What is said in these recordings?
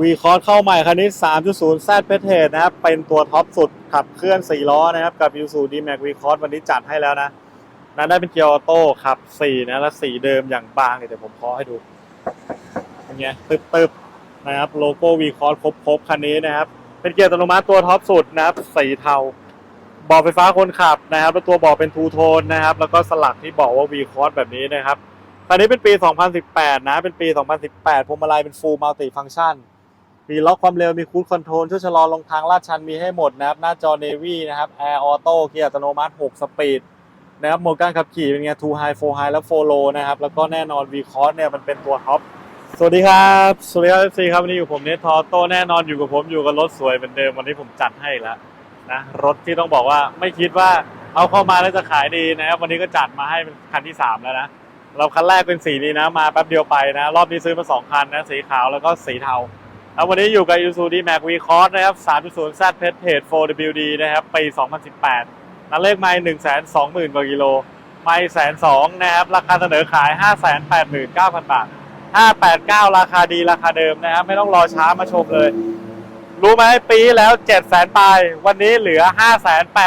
วีคอร์สเข้าใหม่คันนี้ 3.0 Z p e t e นะครับ เป็นตัวท็อปสุดขับเคลื่อน 4 ล้อนะครับ กับ i s u d m a x v c o r วันนี้จัดให้แล้วนะ นั้นได้เป็นเกียร์ออโต้ขับ 4 นะ และสีเดิมอย่างบางเดี๋ยวผมเคาะให้ดูเป็นไงตึบตึบนะครับ โลโก้ v c o r ครบครบคันนี้นะครับ เป็นเกียร์อัตโนมัติตัวท็อปสุดนะครับสีเทาบาะไฟฟ้าคนขับนะครับ แล้วตัวบาะเป็นทูโทนนะครับ แล้วก็สลักที่บอกว่า v c o r แบบนี้นะครับคันนี้เป็นปี 2018 นะ เป็นปี 2018พวงมาลัยเป็น full multi function มีล็อกความเร็วมีคู i คอนโทรลช่วยชะลอลงทางลาดชันมีให้หมดนะครับ หน้าจอ Navy นะครับ Air Auto เกียร์อัตโนมัติ 6 สปีดนะครับโหมดการขับขี่เป็นไง2 High 4 High แล้ว4 Low นะครับ แล้วก็แน่นอน V Cross เนี่ยมันเป็นตัวท็อปสวัสดีครับ สวัสดีครับ FC ครับวันนี้อยู่ผมเนททอโต้แน่นอนอยู่กับผมอยู่กับรถสวยเหมือนเดิมวันนี้ผมจัดให้แล้วนะรถที่ต้องบอกว่าไม่คิดว่าเอาเข้ามาแล้วจะขายดีนะครับวันนี้ก็จัดมาให้เป็นคันที่ 3 แล้วนะเราคันแรกเป็นสีนี้นะมาแป๊บเดียวไปนะ รอบนี้ซื้อมา2คันนะสีขาวแล้วก็สีเทา แล้ววันนี้อยู่กับ Isuzu D-Max V-Cross นะครับ 3.0 Z p e t e 4WD นะครับ ปี 2018นันเลขไมล์120,000 กว่ากิโล ไม่แสนสองนะครับ ราคาเสนอขาย 589,000 บาท 589 ราคาดีราคาเดิมนะครับ ไม่ต้องรอช้ามาชมเลย รู้ไหมปีแล้ว 700,000ปลาย วันนี้เหลือ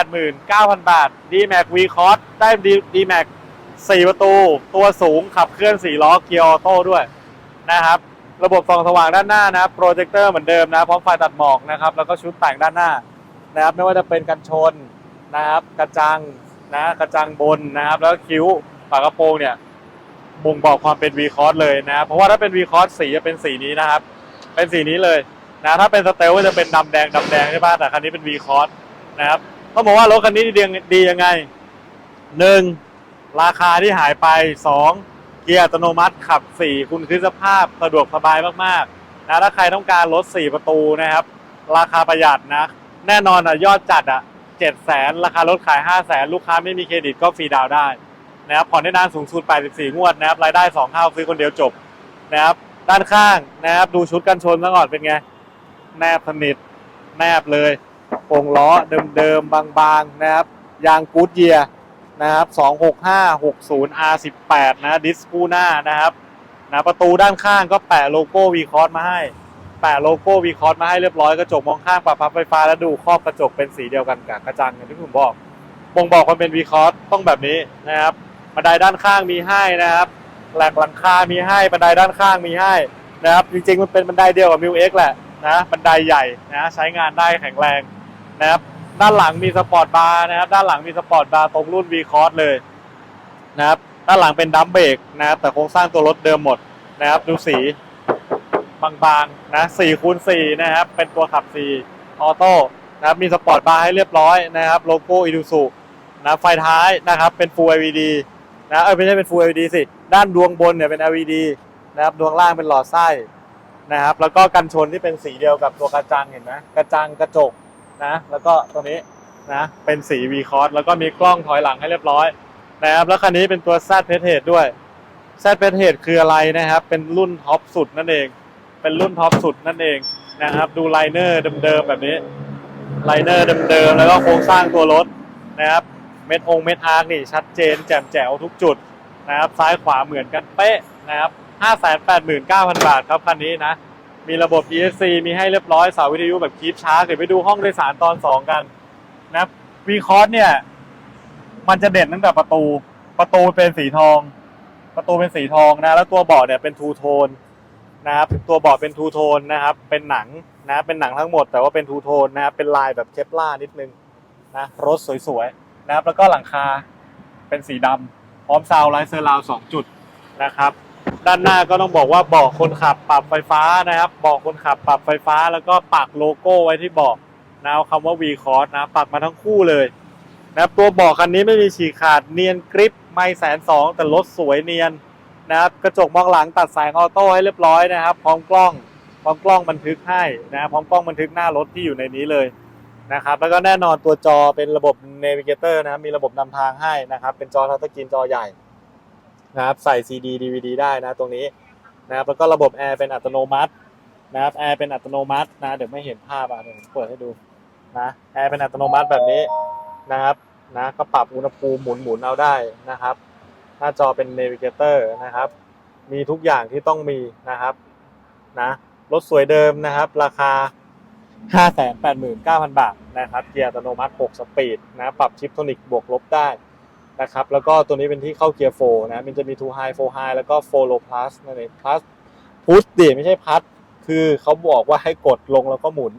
589,000 บาท D-Max V Cross ได้ D-Max 4 ประตู ตัวสูงขับเคลื่อน 4 ล้อเกียร์ออโต้ด้วยนะครับ ระบบส่องสว่างด้านหน้านะครับโปรเจคเตอร์เหมือนเดิมนะพร้อมไฟตัดหมอกนะครับแล้วก็ชุดแต่งด้านหน้านะครับไม่ว่าจะเป็นกันชนนะครับกระจังนะกระจังบนนะครับ แล้วคิ้วฝากระโปรงเนี่ยบ่งบอกความเป็น V Cross เลยนะครับเพราะว่าถ้าเป็น V Cross สีจะเป็นสีนี้นะครับ เป็นสีนี้เลยนะถ้าเป็นสเตลก็จะเป็นดำแดงดำแดงใช่ป่ะแต่คันนี้เป็น V Cross นะครับต้องบอกว่ารถคันนี้ดีดียังไงหนึ่งราคาที่หายไปสอง เกียร์อัตโนมัติขับ 4 คุณคือสภาพสะดวกสบายมากๆนะถ้าใครต้องการรถ 4 ประตูนะครับ ราคาประหยัดนะ แน่นอนอะยอดจัดอะ7 0 0 0 0 ราคารถขาย 5 0 0 0 0 0 ลูกค้าไม่มีเครดิตก็ฟรีดาวได้นะครับผ่อนได้นานสูงสุด 84 งวดนะครับรายได้ 2 เท่าซื้อคนเดียวจบนะครับด้านข้างนะครับดูชุดกันชนซะก่อนเป็นไง แนบสนิทแนบเลยโป่งล้อเดิมๆบางๆนะครับยางกูดเยียร์ นะครับ 26560 R18 นะดิสคูหน้านะครับนะประตูด้านข้างก็แปะโลโก้ V Cross มาให้ แปะโลโก้ V Cross มาให้เรียบร้อยกระจกมองข้างปรับพับไฟฟ้าแล้วดูครอบกระจกเป็นสีเดียวกันกับกระจังอย่างที่ผมบอกบ่งบอกความเป็น V Cross ต้องแบบนี้นะครับบันไดด้านข้างมีให้นะครับแหลกหลังคา มีให้บันไดด้านข้างมีให้นะครับจริงๆมันเป็นบันไดเดียวกับ m ิวเอ็กแหละนะบันไดใหญ่นะใช้งานได้แข็งแรงนะครับ ด้านหลังมีสปอร์ตบาร์นะครับ ด้านหลังมีสปอร์ตบาร์ตรงรุ่น V Cross เลยนะครับ ด้านหลังเป็นดัมเบรกนะครับ แต่โครงสร้างตัวรถเดิมหมดนะครับ ดูสีบางๆนะ4คูณ4นะครับ เป็นตัวขับ4ออโต้นะครับ มีสปอร์ตบาร์ให้เรียบร้อยนะครับ โลโก้อิดูสุนะไฟท้ายนะครับ เป็น Full LED นะเออไม่ใช่เป็น Full LED สิ ด้านดวงบนเนี่ยเป็น LED นะครับ ดวงล่างเป็นหลอดไส้นะครับ แล้วก็กันชนที่เป็นสีเดียวกับตัวกระจังเห็นไหมกระจังกระจก นะ แล้วก็ตรงนี้นะเป็นสี V Cross แล้วก็มีกล้องถอยหลังให้เรียบร้อยนะครับแล้วคันนี้เป็นตัว Z p e t e ด้วย Z p e t e คืออะไรนะครับ เป็นรุ่นท็อปสุดนั่นเอง เป็นรุ่นท็อปสุดนั่นเองนะครับ ดูไลเนอร์เดิมๆแบบนี้ไลเนอร์เดิมๆแล้วก็โครงสร้างตัวรถนะครับเม็ดองเม็ดอาร์นี่ชัดเจน แจ่มแจ๋วทุกจุดนะครับซ้ายขวาเหมือนกันเป๊ะนะครับ589,000 บาทครับคันนี้นะ มีระบบ ESC มีให้เรียบร้อยสาวิทยุแบบคีปชาร์จเดี๋ยวไปดูห้องโดยสารตอน 2 กันนะวีคอร์สเนี่ย มันจะเด่นตั้งแต่ประตู ประตูเป็นสีทอง ประตูเป็นสีทองนะ แล้วตัวเบาะเนี่ยเป็นทูโทนนะครับตัวเบาะเป็นทูโทนนะครับ เป็นหนังนะ เป็นหนังทั้งหมด แต่ว่าเป็นทูโทนนะครับเป็นลายแบบเคปล่านิดนึงนะรถสวยๆนะครับแล้วก็หลังคาเป็นสีดำพร้อมซาวไลท์เซอร์ราวสองจุดนะครับ ด้านหน้าก็ต้องบอกว่าเบาะคนขับปรับไฟฟ้านะครับเบาะคนขับปรับไฟฟ้าแล้วก็ปักโลโก้ไว้ที่เบาะนะคำว่า V Cross นะปักมาทั้งคู่เลยนะครับตัวเบาะคันนี้ไม่มีฉีกขาดเนียนกริปไม่แสนสองแต่รถสวยเนียนนะครับกระจกมองหลังตัดแสงออโต้ให้เรียบร้อยนะครับ พร้อมกล้องพร้อมกล้องบันทึกให้นะพร้อมกล้องบันทึกหน้ารถที่อยู่ในนี้เลยนะครับแล้วก็แน่นอนตัวจอเป็นระบบ Navigator นะครับมีระบบนำทางให้นะครับเป็นจอทัชสกรีนจอใหญ่ นะครับใส่ CD DVD ได้นะตรงนี้นะครับแล้วก็ระบบแอร์เป็นอัตโนมัตินะครับแอร์เป็นอัตโนมัตินะเดี๋ยวไม่เห็นภาพอะเดี๋ยวผมเปิดให้ดูนะแอร์เป็นอัตโนมัติแบบนี้นะครับนะก็ปรับอุณหภูมิหมุนหมุนเอาได้นะครับ หน้าจอเป็น Navigator นะครับ มีทุกอย่างที่ต้องมีนะครับนะรถสวยเดิมนะครับ ราคา 589,000 บาทนะครับ เกียร์อัตโนมัติ 6 สปีดนะปรับชิปโทนิกบวกลบได้ นะครับแล้วก็ตัวนี้เป็นที่เข้าเกียร์4นะมันจะมี2 high 4 high แล้วก็4 low plus นั่นเอง plus พุชดิไม่ใช่พัดคือเขาบอกว่าให้กดลงแล้วก็หมุน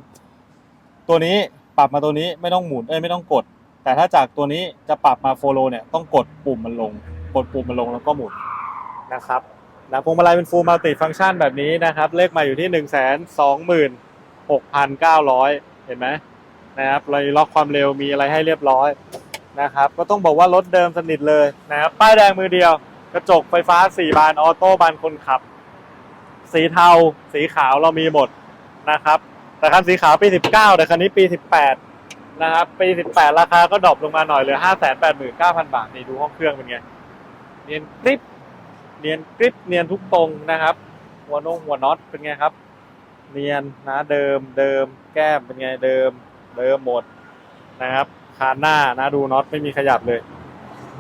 ตัวนี้ปรับมาตัวนี้ไม่ต้องหมุนเอ้ยไม่ต้องกด แต่ถ้าจากตัวนี้จะปรับมาโฟโลเนี่ยต้องกดปุ่มมันลง กดปุ่มมันลงแล้วก็หมุนนะครับนะพวงมาลัยเป็นฟูลมัลติฟัง c t ชันแบบนี้นะครับ เลขมาอยู่ที่หนึ่งแสนสองหมื่นหกพันเก้าร้อยเห็นไหมนะครับเราล็อกความเร็วมีอะไรให้เรียบร้อย นะครับก็ต้องบอกว่ารถเดิมสนิทเลยนะครับป้ายแดงมือเดียว กระจกไฟฟ้าสี่บานออโต้บานคนขับ สีเทา สีขาวเรามีหมดนะครับแต่คันสีขาวปี 19 แต่คันนี้ปี 18 นะครับปี 18 ราคาก็ดรอปลงมาหน่อยเหลือ 589,000 บาท นี่ดูห้องเครื่องเป็นไง เนียนกริปเนียนกริปเนียนทุกตรงนะครับ หัวนงหัวน็อตเป็นไงครับ เนียนนะเดิมเดิมแก้มเป็นไงเดิม เดิมหมดนะครับ คานหน้านะดูน็อตไม่มีขยับเลย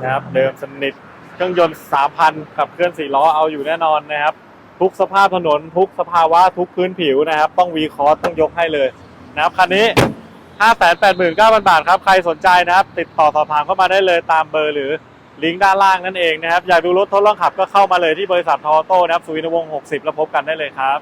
นะครับเดิมสนิทเครื่องยนต์ 3,000 ขับเคลื่อน4ล้อเอาอยู่แน่นอนนะครับ ทุกสภาพถนนทุกสภาวะทุกพื้นผิวนะครับ ต้องวีคอร์สต้องยกให้เลยนะครับคันนี้ 589,000 บาทครับ ใครสนใจนะครับ ติดต่อสอบถามเข้ามาได้เลยตามเบอร์หรือลิงก์ด้านล่างนั่นเองนะครับ อยากดูรถทดลองขับก็เข้ามาเลยที่บริษัททอโต้นะครับสุวินวงศ์60 แล้วพบกันได้เลยครับ